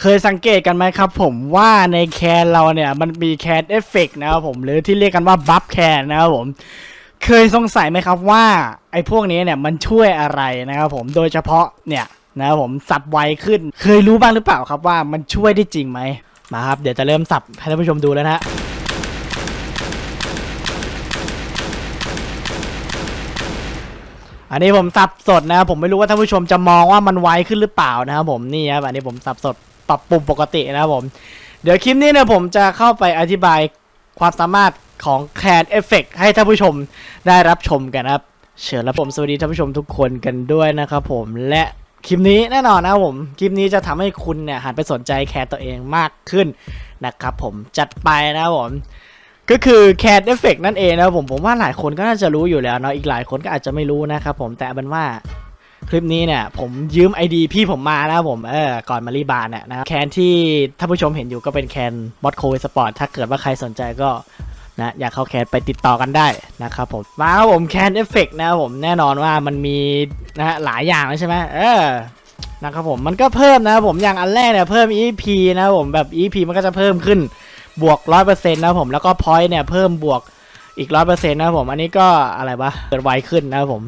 เคยสังเกตกันไหมครับผมว่าในแคนเราเนี่ยมันมีแคนเอฟเฟกนะครับผมหรือที่เรียกกันว่าบัฟแคนนะครับผมเคยสงสัยไหมครับว่าไอ้พวกนี้เนี่ยมันช่วยอะไรนะครับผมโดยเฉพาะเนี่ยนะครับผมสับไวขึ้น เคยรู้บ้างหรือเปล่าครับว่ามันช่วยได้จริงไหมมาครับ เดี๋ยวจะเริ่มสับให้ท่านผู้ชมดูแล้วนะฮะอันนี้ผมสับสดนะครับผมไม่รู้ว่าท่านผู้ชมจะมองว่ามันไวขึ้นหรือเปล่านะครับผมนี่ครับอันนี้ผมสับสด ปรับปรุงปกตินะครับผม เดี๋ยวคลิปนี้เนี่ยผมจะเข้าไปอธิบายความสามารถของแคนเอฟเฟกให้ท่านผู้ชมได้รับชมกันครับ เชิญรับผมสวัสดีท่านผู้ชมทุกคนกันด้วยนะครับผมและคลิปนี้แน่นอนนะครับผมคลิปนี้จะทำให้คุณเนี่ยหันไปสนใจแคนตัวเองมากขึ้นนะครับผมจัดไปนะครับผมก็คือแคนเอฟเฟกนั่นเองนะครับผมผมว่าหลายคนก็น่าจะรู้อยู่แล้วเนาะอีกหลายคนก็อาจจะไม่รู้นะครับผมแต่เป็นว่า คลิปนี้เนี่ยผมยืม ID พี่ผมมานะผมเออก่อนมารีบานเนี่ยนะแคนที่ท่านผู้ชมเห็นอยู่ก็เป็นแคนบอสโคสปอร์ตถ้าเกิดว่าใครสนใจก็นะอยากเข้าแคนไปติดต่อกันได้นะครับผมมาครับผมแคนเอฟเฟกนะครับผมแน่นอนว่ามันมีนะฮะหลายอย่างใช่ไหมเออนะครับผมมันก็เพิ่มนะครับผมอย่างอันแรกเนี่ยเพิ่ม EP นะครับผมแบบ EP มันก็จะเพิ่มขึ้นบวก100%นะครับผมแล้วก็ point เนี่ยเพิ่มบวกอีก100%นะครับผมอันนี้ก็อะไรวะเกิดไวขึ้นนะครับผม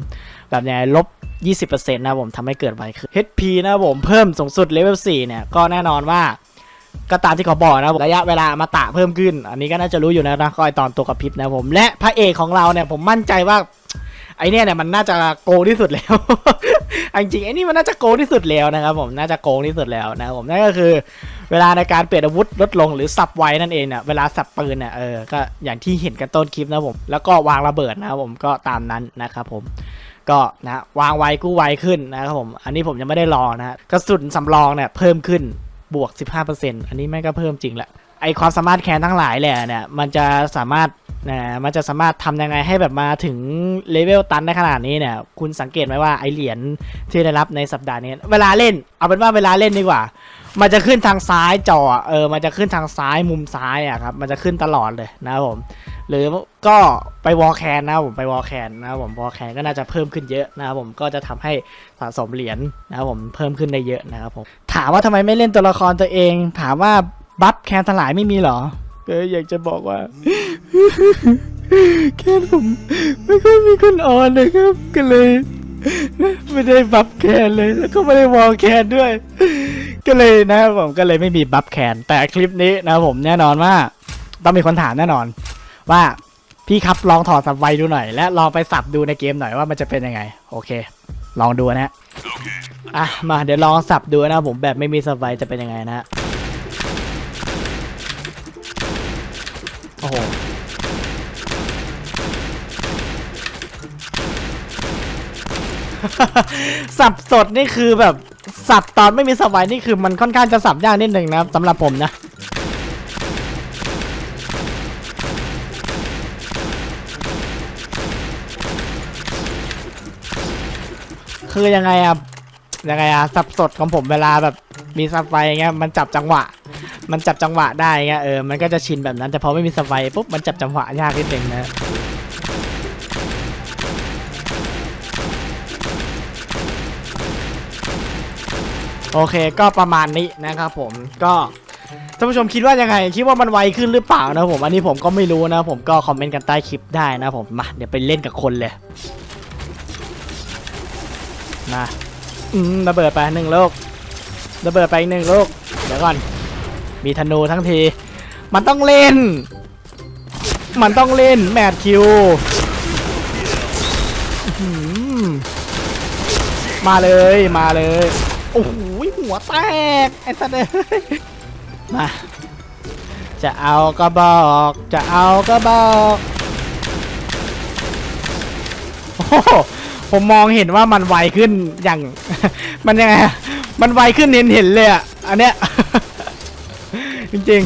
แบบเนี้ยลบ20%นะครับผมทำให้เกิดไวขึ้น HP นะผมเพิ่มสูงสุดเลเวล4เนี่ย ก็แน่นอนว่าก็ตามที่เขาบอกนะครับระยะเวลามาตะเพิ่มขึ้น อันนี้ก็น่าจะรู้อยู่แล้วนะคอยตอนตัวกับพริบนะผม และพระเอกของเราเนี่ยผมมั่นใจว่าไอเนี่ยเนี่ยมันน่าจะโกงที่สุดแล้ว จริงๆไอนี่มันน่าจะโกงที่สุดแล้วนะครับผมน่าจะโกงที่สุดแล้วนะครับผมนั่นก็คือ เวลาในการเปลี่ยนอาวุธลดลงหรือสับไว้นั่นเองเนี่ยเวลาสับปืนเนี่ยเออก็อย่างที่เห็นกันต้นคลิปนะผมแล้วก็วางระเบิดนะครับผมก็ตามนั้นนะครับผม ก็นะวางไวกู้ไวขึ้นนะครับผมอันนี้ผมยังไม่ได้ลองนะกระสุนสำรองเนี่ยเพิ่มขึ้นบวก 15%อันนี้แม่ก็เพิ่มจริงแหละไอความสามารถแคนทั้งหลายแหละเนี่ยมันจะสามารถนะมันจะสามารถทำยังไงให้แบบมาถึงเลเวลตันได้ขนาดนี้เนี่ย คุณสังเกตไหมว่าไอเหรียญที่ได้รับในสัปดาห์นี้ เวลาเล่น เอาเป็นว่าเวลาเล่นดีกว่า มันจะขึ้นทางซ้ายจอเออมันจะขึ้นทางซ้ายมุมซ้ายอะครับมันจะขึ้นตลอดเลยนะครับผม หรือก็ไปวอลแคนนะครับผมไปวอลแคนนะครับผมวอลแคนก็น่าจะเพิ่มขึ้นเยอะนะครับผมก็จะทำให้สะสมเหรียญนะครับผมเพิ่มขึ้นได้เยอะนะครับผมถามว่าทำไมไม่เล่นตัวละครตัวเอง ถามว่าบัฟแคนสลายไม่มีเหรอก็อยากจะบอกว่าแคนผมไม่ค่อยมีคนออนนะครับก็เลย ไม่ได้บัฟแคนเลย แล้วก็ไม่ได้วอลแคนด้วย ก็เลยนะครับผมก็เลยไม่มีบัฟแคนแต่คลิปนี้นะครับผมแน่นอนว่า ต้องมีคนถามแน่นอน ว่าพี่ครับลองถอดสับไวดูหน่อย และลองไปสับดูในเกมหน่อยว่ามันจะเป็นยังไง โอเค ลองดูนะฮะอะมาเดี๋ยวลองสับดูนะผมแบบไม่มีสับไวจะเป็นยังไงนะฮะโอ้โหสับสดนี่คือแบบสับตอนไม่มีสับไวนี่คือมันค่อนข้างจะสับยากนิดหนึ่งนะสำหรับผมนะ คือยังไงอะยังไงอะสับสดของผมเวลาแบบมีสไฟเงี้ยมันจับจังหวะ มันจับจังหวะได้เงี้ยเออมันก็จะชินแบบนั้นแต่พอไม่มีสไฟปุ๊บมันจับจังหวะยากนิดนึงนะโอเคก็ประมาณนี้นะครับผมก็ท่านผู้ชมคิดว่ายังไง คิดว่ามันไวขึ้นหรือเปล่านะผม อันนี้ผมก็ไม่รู้นะผมก็คอมเมนต์กันใต้คลิปได้นะผมมาเดี๋ยวไปเล่นกับคนเลย มาอืมระเบิดไปหนึ่งลูกระเบิดไปหนึ่งลูกเดี๋ยวก่อน มีธนูทั้งที มันต้องเล่น มันต้องเล่นแมทคิวมาเลยมาเลยโอ้โหหัวแตกไอ้สัตว์เอ้ยมาจะเอาก็บอก จะเอาก็บอกโอ้ ผมมองเห็นว่ามันไวขึ้นอย่าง มันยังไงอะมันไวขึ้นเห็นเห็นเลยอะอันเนี้ยจริง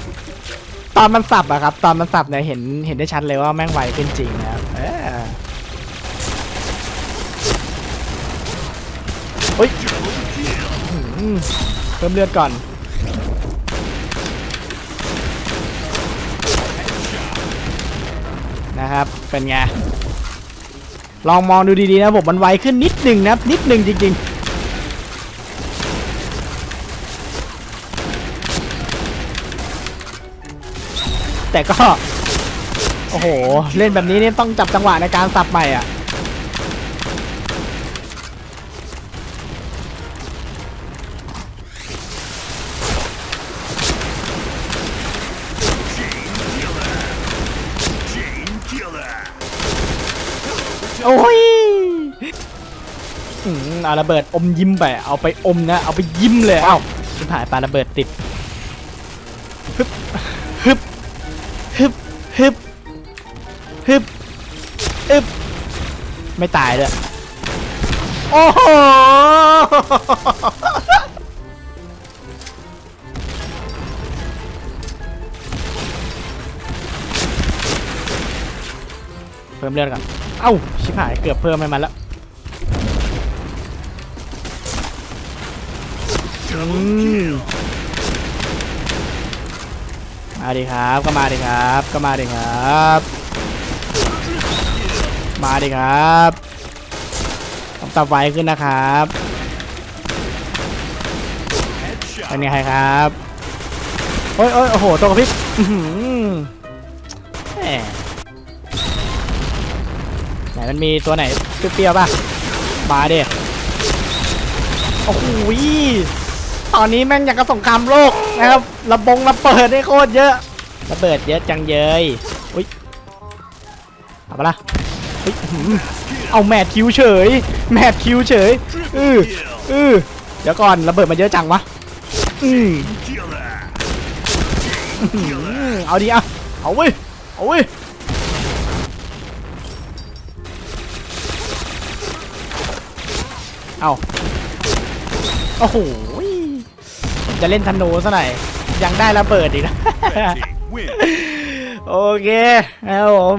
ๆ ตอนมันสับอะครับ ตอนมันสับเนี่ยเห็นเห็นได้ชัดเลยว่าแม่งไวขึ้นจริงนะครับเออเฮ้ยเพิ่มเลือดก่อนนะครับ เป็นไง ลองมองดูดีๆนะผมมันไวขึ้นนิดหนึ่งนะนิดหนึ่งจริงๆแต่ก็ โอ้โห เล่นแบบนี้เนี่ยต้องจับจังหวะในการสับใหม่อะ โอ้ยอืมเอาระเบิดอมยิ้มไป เอาไปอมนะ เอาไปยิ้มเลยเอ้าชิบหายปลาระเบิดติดฮึบฮึบฮึบฮึบฮึบฮึบไม่ตายด้วยโอ้โห เพิ่มเลือดก่อน เอ้า ชิบหายเกือบเพิ่มให้มันแล้วมมาดิครับ ก็มาดิครับ ก็มาดิครับ มาดิครับต้องตับไวขึ้นนะครับเป็นไงครับโอ้ยโอ้ยโอ้โหตัวกระพริบแหม นมันมีตัวไหนเปรี้ยวๆป่ะ มาเดิโอ้โหตอนนี้แม่งอยากกระสงครามโลกนะครับ ระบงระเบิดได้โคตรเยอะ ระเบิดเยอะจังเยยอุ้ยเอาปะล่ะเฮ้ยอื้อหือเอาแมทคิวเฉย แมทคิวเฉย อืออือเดี๋ยวก่อนระเบิดมาเยอะจังวะ อืออือเอาดิอะเอาเว้ย เอาเว้ย เอาโอ้โหผมจะเล่นธนูซะหน่อยยังได้ระเบิดอีกนะ Win. โอเคนะครับผม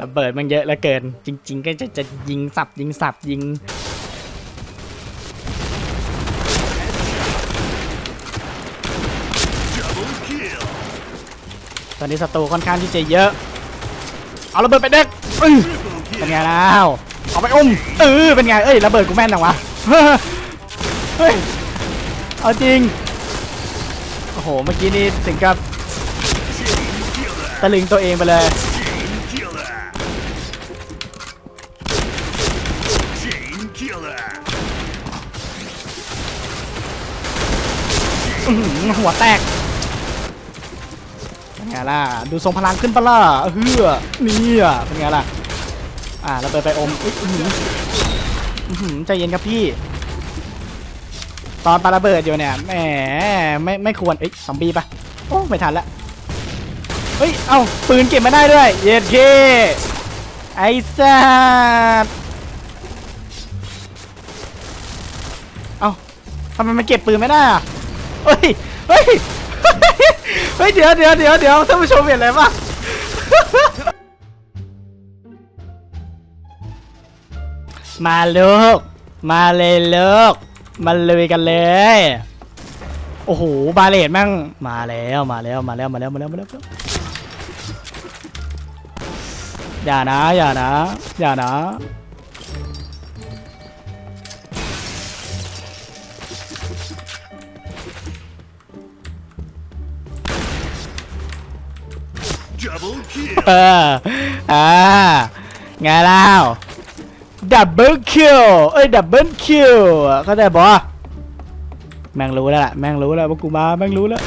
ระเบิดมันเยอะเหลือเกิน จริง ๆ ก็จะจะยิงสับยิงสับยิง Double kill. ตอนนี้ศัตรูค่อนข้างที่จะเยอะ เอาระเบิดไปเด็กอื้อ Triple เป็น kill. ไงแล้วเอาไปอุ้มเออเป็นไง เอ้ยระเบิดกูแม่นจังวะ เฮ้ย เอาจริง โอ้โห เมื่อกี้นี่ถึงกับตะลึงตัวเองไปเลยหัวแตกเป็นไงล่ะ ดูทรงพลังขึ้นปะล่ะเฮือนี่อะเป็นไงล่ะ อ่าเระเบิดไปอมอุ๊ยอื้ อื้อหือใจเย็นครับพี่ ตอนปาระเบิดอยู่เนี่ยแหมไม่ไม่ควรเอ้ยซอมบี้ปะโอ้ไม่ทันละเฮ้ยเอ้าปืนเก็บมาได้ด้วย เย็ดเคไอ้สัสเอ้าทำไมมันเก็บปืนไม่ได้อะเฮ้ยเฮ้ยเฮ้ยเดี๋ยวเดี๋ยวเดี๋ยวเดี๋ยวท่านผู้ชมเห็นอะไรปะ มาลูก มาเลยลูก มาเลยกันเลย โอ้โห บาเลตแม่ง มาแล้ว มาแล้ว มาแล้ว มาแล้ว มาแล้ว มาแล้ว อย่านะ อย่านะ อย่านะ Double kill. เออ อ่า ไงแล้ว ดับเบิลคิวเอ้ยดับเบิลคิวเข้าใจบอแม่งรู้แล้วล่ะแม่งรู้แล้วว่ากูมาแม่งรู้แล้ว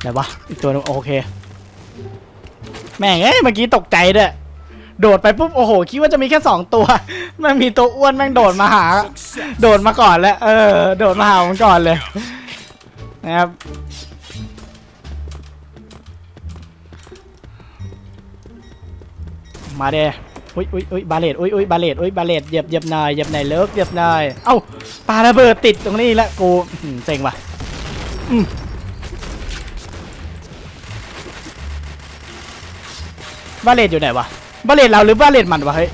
ไหนวะอีกตัวนึงโอเค แม่งเอ้ยเมื่อกี้ตกใจด้วยโดดไปปุ๊บโอ้โหคิดว่าจะมีแค่สองตัวแม่งมีตัวอ้วนแม่งโดดมาหา โดดมาก่อนแล้วเออ โดดมาหาผมก่อนเลยนะครับ มาเด้อุ้ยอุ้ยอุ้ยบาเลตอุ้ยอุ้ยบาเลตอุ้ยบาเลตเหยียบเหยียบหน่อยเหยียบหน่อยเลิกเหยียบหน่อยเอ้าปาระเบิดติดตรงนี้แล้วกูเซ็งว่ะอืมบาเลตอยู่ไหนวะบาเลตเราหรือบาเลตมันวะเฮ้ย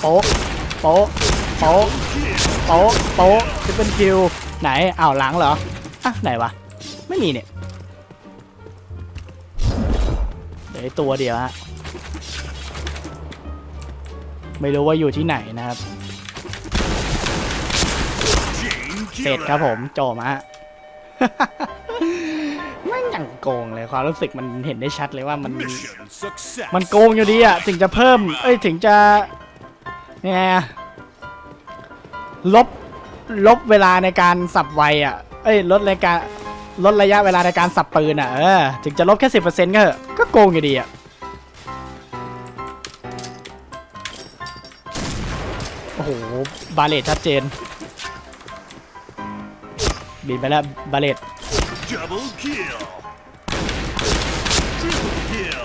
โป๊ะโป๊ะโป๊ะโป๊ะโป๊ะจะเป็นคิวไหนอ้าวหลังเหรออะไหนวะไม่มีเนี่ย อ้ตัวเดียวฮะ ไม่รู้ว่าอยู่ที่ไหนนะครับ Chain เสร็จ killer. ครับผมโจมฮะแม่งอย่างโกงเลยความรู้สึกมันเห็นได้ชัดเลยว่ามัน Mission success. มันโกงอยู่ดีอะถึงจะเพิ่ม เอ้ยถึงจะยังไงอะลบลบเวลาในการสับไวอะ เอ้ยลดในการ ลดระยะเวลาในการสับปืนอะเออถึงจะลบแค่สิบเปอร์เซ็นต์ก็เถอะก็โกงอยู่ดีอะโอ้โห บาเลตชัดเจน บินไปแล้ว บาเลต Double kill. Triple kill.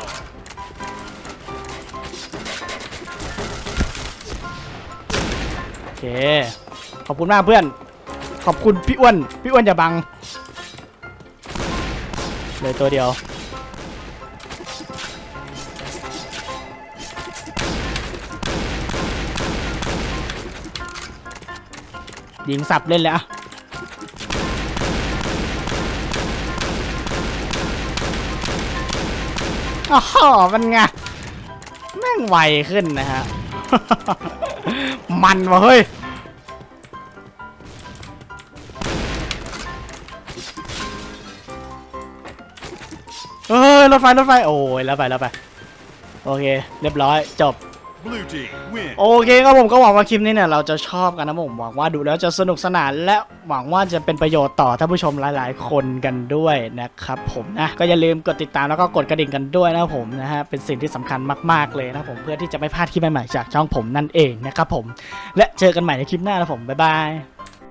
โอเค ขอบคุณมากเพื่อน ขอบคุณพี่อ้วน พี่อ้วนอย่าบัง เลยตัวเดียว ยิงสับเล่นเลยอะอ๋อมันไงแม่งไวขึ้นนะฮะ มันวะเฮ้ย รถไฟรถไฟโอ้ยแล้วไปแล้วไปโอเค เรียบร้อยจบ Blue team win. โอเคครับผมก็หวังว่าคลิปนี้เนี่ยเราจะชอบกันนะผมหวังว่าดูแล้วจะสนุกสนาน และหวังว่าจะเป็นประโยชน์ต่อท่านผู้ชมหลาย ๆ คนกันด้วยนะครับผมนะก็อย่าลืมกดติดตามแล้วก็กดกระดิ่งกันด้วยนะครับผมนะฮะเป็นสิ่งที่สำคัญมาก ๆ เลยนะครับผมเพื่อที่จะไม่พลาดคลิปใหม่ ๆ จากช่องผมนั่นเองนะครับผมและเจอกันใหม่ในคลิปหน้านะผมบ๊ายบาย